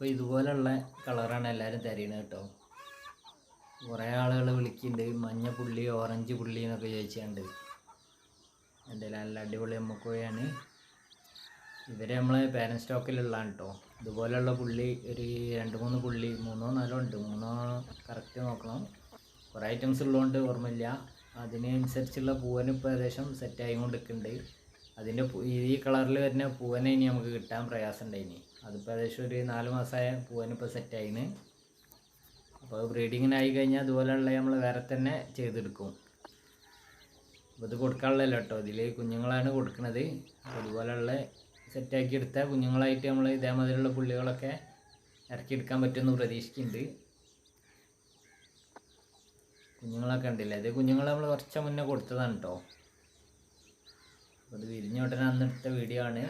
ഇപ്പോൾ ഇതുപോലുള്ള കളറാണ് എല്ലാവരും തരുന്നത് കേട്ടോ. കുറേ ആളുകൾ വിളിക്കുന്നുണ്ട് മഞ്ഞ പുള്ളി ഓറഞ്ച് പുള്ളി എന്നൊക്കെ ചോദിച്ചുണ്ട്. എന്തായാലും നല്ല അടിപൊളി അമ്മക്കോഴിയാണ് ഇവരെ നമ്മൾ പാരൻ സ്റ്റോക്കിലുള്ളതാണ് കേട്ടോ. ഇതുപോലെയുള്ള പുള്ളി ഒരു രണ്ട് മൂന്ന് പുള്ളി മൂന്നോ നാലോ ഉണ്ട്. മൂന്നോ കറക്റ്റ് നോക്കണം. കുറേ ഐറ്റംസ് ഉള്ളതുകൊണ്ട് ഓർമ്മയില്ല. അതിനനുസരിച്ചുള്ള പൂവന് ഏകദേശം സെറ്റായി കൊണ്ടിരിക്കുന്നുണ്ട് അതിന്റെ ഈ കളറിൽ വരുന്ന പൂവനെ ഇനി നമുക്ക് കിട്ടാൻ പ്രയാസം ഉണ്ടായിനി. അതിപ്പോൾ ഏകദേശം ഒരു നാല് മാസമായ പൂവന് ഇപ്പോൾ സെറ്റായിന് അപ്പോൾ ബ്രീഡിങ്ങിനായി കഴിഞ്ഞാൽ അതുപോലെയുള്ള നമ്മൾ വേറെ തന്നെ ചെയ്തെടുക്കും. അപ്പോൾ ഇത് കൊടുക്കാനുള്ളതല്ല കേട്ടോ. ഇതിൽ കുഞ്ഞുങ്ങളാണ് കൊടുക്കുന്നത് അപ്പോൾ ഇതുപോലെയുള്ള സെറ്റാക്കി എടുത്ത കുഞ്ഞുങ്ങളായിട്ട് നമ്മൾ ഇതേമാതിരിയുള്ള പുള്ളികളൊക്കെ ഇറക്കിയെടുക്കാൻ പറ്റുമെന്ന് പ്രതീക്ഷിക്കുന്നുണ്ട്. കുഞ്ഞുങ്ങളൊക്കെ ഉണ്ടല്ലേ ഇത് കുഞ്ഞുങ്ങൾ നമ്മൾ കുറച്ച് മുന്നേ കൊടുത്തതാണ് കേട്ടോ. അപ്പോൾ ഇത് വിരിഞ്ഞ ഉടനെ അന്ന് എടുത്ത വീഡിയോ ആണ്.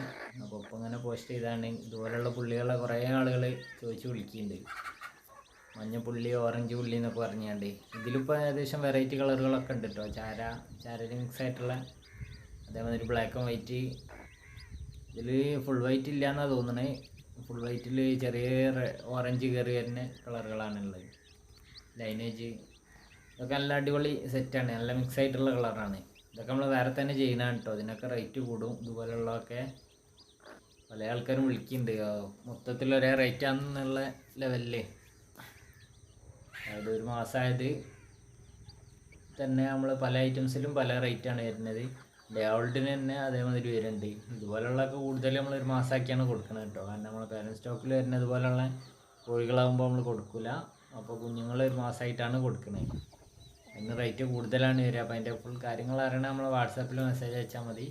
അപ്പോൾ ഇപ്പം ഇങ്ങനെ പോസ്റ്റ് ചെയ്താണ്. ഇതുപോലുള്ള പുള്ളികളെ കുറേ ആളുകൾ ചോദിച്ച് വിളിക്കുന്നുണ്ട് മഞ്ഞ പുള്ളി ഓറഞ്ച് പുള്ളി എന്നൊക്കെ പറഞ്ഞാണ്ട്. ഇതിലിപ്പോൾ ഏകദേശം വെറൈറ്റി കളറുകളൊക്കെ ഉണ്ട് കേട്ടോ ചാര ചാര മിക്സ് ആയിട്ടുള്ള അതേമാതിരി ബ്ലാക്ക് ആൻഡ് വൈറ്റ് ഇതിൽ ഫുൾ വൈറ്റ് ഇല്ല എന്നാണ് തോന്നണേ ഫുൾ വൈറ്റിൽ ചെറിയ ഓറഞ്ച് കയറി വരുന്ന കളറുകളാണുള്ളത് ലൈനേജ് ഇതൊക്കെ നല്ല അടിപൊളി സെറ്റാണ് നല്ല മിക്സ് ആയിട്ടുള്ള കളറാണ് ഇതൊക്കെ നമ്മൾ വേറെ തന്നെ ചെയ്യുന്നതാണ് കേട്ടോ ഇതിനൊക്കെ റേറ്റ് കൂടും. ഇതുപോലുള്ളതൊക്കെ പല ആൾക്കാരും വിളിക്കുന്നുണ്ട് മൊത്തത്തിൽ ഒരേ റേറ്റ് ആണെന്നുള്ള ലെവലിൽ അതായത് ഒരു മാസമായത് തന്നെ നമ്മൾ പല ഐറ്റംസിലും പല റേറ്റാണ് വരുന്നത്. ഡേവൾഡിന് തന്നെ അതേമാതിരി വരുന്നുണ്ട്. ഇതുപോലുള്ളതൊക്കെ കൂടുതൽ നമ്മൾ ഒരു മാസമാക്കിയാണ് കൊടുക്കുന്നത് കേട്ടോ കാരണം നമ്മൾ പാരൻ സ്റ്റോക്കിൽ വരുന്നത് പോലുള്ള കോഴികളാകുമ്പോൾ നമ്മൾ കൊടുക്കില്ല അപ്പോൾ കുഞ്ഞുങ്ങൾ ഒരു മാസമായിട്ടാണ് കൊടുക്കുന്നത് അതിന് റേറ്റ് കൂടുതലാണ് വരിക. അപ്പോൾ അതിന്റെ ഫുൾ കാര്യങ്ങൾ അറിയണ നമ്മൾ വാട്സാപ്പിൽ മെസ്സേജ് അയച്ചാൽ മതി.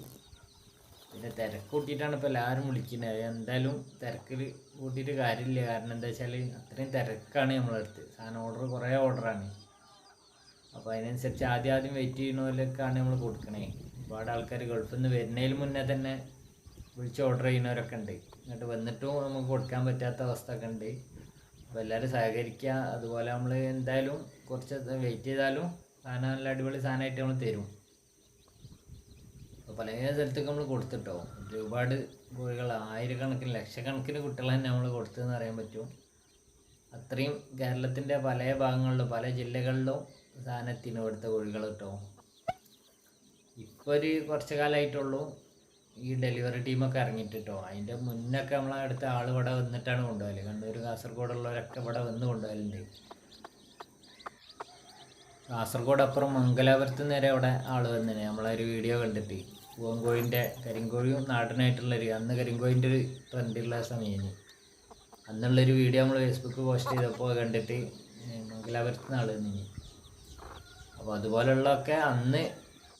പിന്നെ തിരക്ക് കൂട്ടിയിട്ടാണ് ഇപ്പോൾ എല്ലാവരും വിളിക്കുന്നത് എന്തായാലും തിരക്കിൽ കൂട്ടിയിട്ട് കാര്യമില്ല. കാരണം എന്താ വെച്ചാൽ അത്രയും തിരക്കാണ് നമ്മളടുത്ത് സാധനം ഓർഡർ കുറേ ഓർഡറാണ് അപ്പോൾ അതിനനുസരിച്ച് ആദ്യം ആദ്യം വെയിറ്റ് ചെയ്യുന്നവരൊക്കെയാണ് നമ്മൾ കൊടുക്കണേ. ഒരുപാട് ആൾക്കാർ ഗൾഫിൽ നിന്ന് വരുന്നതിന് മുന്നേ തന്നെ വിളിച്ച് ഓർഡർ ചെയ്യുന്നവരൊക്കെ ഉണ്ട്. എന്നിട്ട് വന്നിട്ടും നമുക്ക് കൊടുക്കാൻ പറ്റാത്ത അവസ്ഥ ഒക്കെ ഉണ്ട്. അപ്പോൾ എല്ലാവരും സഹകരിക്കുക അതുപോലെ നമ്മൾ എന്തായാലും കുറച്ച് വെയിറ്റ് ചെയ്താലും സാധനം നല്ല അടിപൊളി സാധനമായിട്ട് നമ്മൾ തരും. അപ്പോൾ പല സ്ഥലത്തേക്ക് നമ്മൾ കൊടുത്തിട്ടോ. ഒരുപാട് കോഴികൾ ആയിരക്കണക്കിന് ലക്ഷക്കണക്കിന് കുട്ടികളെ തന്നെ നമ്മൾ കൊടുത്തതെന്ന് അറിയാൻ പറ്റും. അത്രയും കേരളത്തിന്റെ പല ഭാഗങ്ങളിലും പല ജില്ലകളിലും സാധനത്തിന് കൊടുത്ത കോഴികൾ കിട്ടും. ഇപ്പോൾ ഒരു കുറച്ച് കാലമായിട്ടുള്ളൂ ഈ ഡെലിവറി ടീമൊക്കെ ഇറങ്ങിയിട്ട് കേട്ടോ അതിന്റെ മുന്നൊക്കെ നമ്മളെ അടുത്ത ആൾ ഇവിടെ വന്നിട്ടാണ് കൊണ്ടുപോകൽ. കണ്ണൂർ കാസർഗോഡുള്ളവരൊക്കെ ഇവിടെ വന്ന് കൊണ്ടുപോകലുണ്ട്. കാസർഗോഡ് അപ്പുറം മംഗലാപുരത്ത് നേരെ അവിടെ ആൾ വന്നിന്. നമ്മളൊരു വീഡിയോ കണ്ടിട്ട്. പൂവൻകോഴിന്റെ കരിങ്കോഴിയും നാടനായിട്ടുള്ളൊരു അന്ന് കരിങ്കോഴിന്റെ ഒരു ട്രെൻഡുള്ള സമയം അന്നുള്ളൊരു വീഡിയോ നമ്മൾ ഫേസ്ബുക്ക് പോസ്റ്റ് ചെയ്തപ്പോൾ കണ്ടിട്ട് മംഗലാപുരത്ത് നിന്ന് ആൾ വന്നിനി. അപ്പോൾ അതുപോലുള്ളതൊക്കെ അന്ന്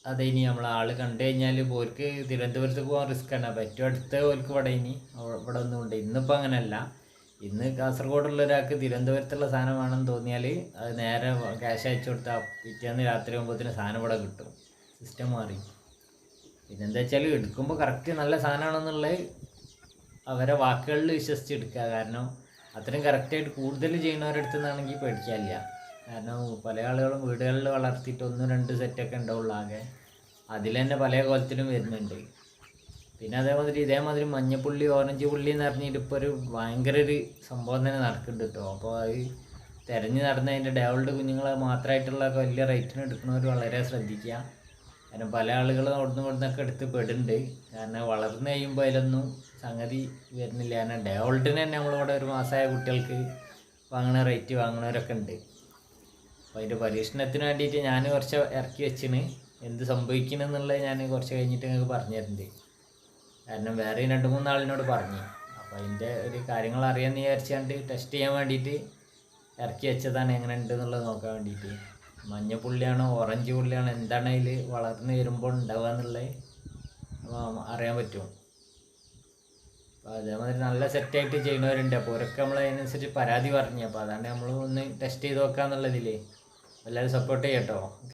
അതെ ഇനി നമ്മൾ ആൾ കണ്ടു കഴിഞ്ഞാൽ ഓർക്ക് തിരുവനന്തപുരത്ത് പോകാൻ റിസ്ക് അപ്പോൾ ഏറ്റവും അടുത്ത ഓർക്ക് ഇവിടെ ഇനി ഇവിടെ ഒന്നുമുണ്ട് ഇന്നിപ്പോൾ അങ്ങനെയല്ല ഇന്ന് കാസർഗോഡുള്ള ഒരാൾക്ക് തിരുവനന്തപുരത്തുള്ള സാധനം വേണമെന്ന് തോന്നിയാൽ അത് നേരെ ക്യാഷ് അയച്ചു കൊടുത്താൽ പിറ്റേന്ന് രാത്രി ആകുമ്പോഴത്തേന് സാധനം ഇവിടെ കിട്ടും. സിസ്റ്റം മാറി. പിന്നെന്താ വെച്ചാൽ എടുക്കുമ്പോൾ കറക്റ്റ് നല്ല സാധനമാണെന്നുള്ളത് അവരെ വാക്കുകളിൽ വിശ്വസിച്ച് എടുക്കുക. കാരണം അത്രയും കറക്റ്റായിട്ട് കൂടുതൽ ചെയ്യുന്നവരുടെ നിന്നാണെങ്കിൽ പേടിക്കാനില്ല. കാരണം പല ആളുകളും വീടുകളിൽ വളർത്തിയിട്ട് ഒന്ന് രണ്ട് സെറ്റൊക്കെ ഉണ്ടാവുള്ളൂ ആകെ. അതിൽ തന്നെ പല കോലത്തിലും വരുന്നുണ്ട്. പിന്നെ അതേമാതിരി ഇതേമാതിരി മഞ്ഞപ്പുള്ളി ഓറഞ്ച് പുള്ളി എന്ന് പറഞ്ഞിട്ട് ഇപ്പോൾ ഒരു ഭയങ്കര ഒരു സംഭവം തന്നെ നടക്കുന്നുണ്ട് കേട്ടോ അപ്പോൾ അത് തിരഞ്ഞു നടന്ന അതിന്റെ ഡേവൾഡ് കുഞ്ഞുങ്ങളെ മാത്രമായിട്ടുള്ള വലിയ റേറ്റിന് എടുക്കുന്നവർ വളരെ ശ്രദ്ധിക്കുക. കാരണം പല ആളുകളും അവിടുന്ന് ഇവിടുന്നൊക്കെ എടുത്ത് പെടുന്നുണ്ട്. കാരണം വളർന്നു കഴിയുമ്പോൾ അതിലൊന്നും സംഗതി വരുന്നില്ല. കാരണം ഡേവൾഡിന് തന്നെ നമ്മളിവിടെ ഒരു മാസമായ കുട്ടികൾക്ക് വാങ്ങണ റേറ്റ് വാങ്ങണവരൊക്കെ ഉണ്ട്. അപ്പോൾ അതിന്റെ പരീക്ഷണത്തിന് വേണ്ടിയിട്ട് ഞാൻ കുറച്ച് ഇറക്കി വെച്ചിന് എന്ത് സംഭവിക്കണമെന്നുള്ളത് ഞാൻ കുറച്ച് കഴിഞ്ഞിട്ട് നിങ്ങൾക്ക് പറഞ്ഞു കാരണം വേറെ രണ്ട് മൂന്നാളിനോട് പറഞ്ഞു. അപ്പോൾ അതിന്റെ ഒരു കാര്യങ്ങൾ അറിയാമെന്ന് വിചാരിച്ചുകൊണ്ട് ടെസ്റ്റ് ചെയ്യാൻ വേണ്ടിയിട്ട് ഇറക്കി വെച്ചതാണ് എങ്ങനെ ഉണ്ട് എന്നുള്ളത് നോക്കാൻ വേണ്ടിയിട്ട്. മഞ്ഞ പുള്ളിയാണോ ഓറഞ്ച് പുള്ളിയാണോ എന്താണ് അതിൽ വളർന്ന് വരുമ്പോൾ ഉണ്ടാവുക എന്നുള്ളത് അറിയാൻ പറ്റും. അപ്പോൾ അതേമാതിരി നല്ല സെറ്റായിട്ട് ചെയ്യുന്നവരുണ്ട്. അപ്പോൾ അവരൊക്കെ നമ്മൾ അതിനനുസരിച്ച് പരാതി പറഞ്ഞു. അപ്പോൾ അതാണ് നമ്മൾ ഒന്ന് ടെസ്റ്റ് ചെയ്ത് നോക്കാന്നുള്ളതിൽ എല്ലാവരും സപ്പോർട്ട് ചെയ്യട്ടോ.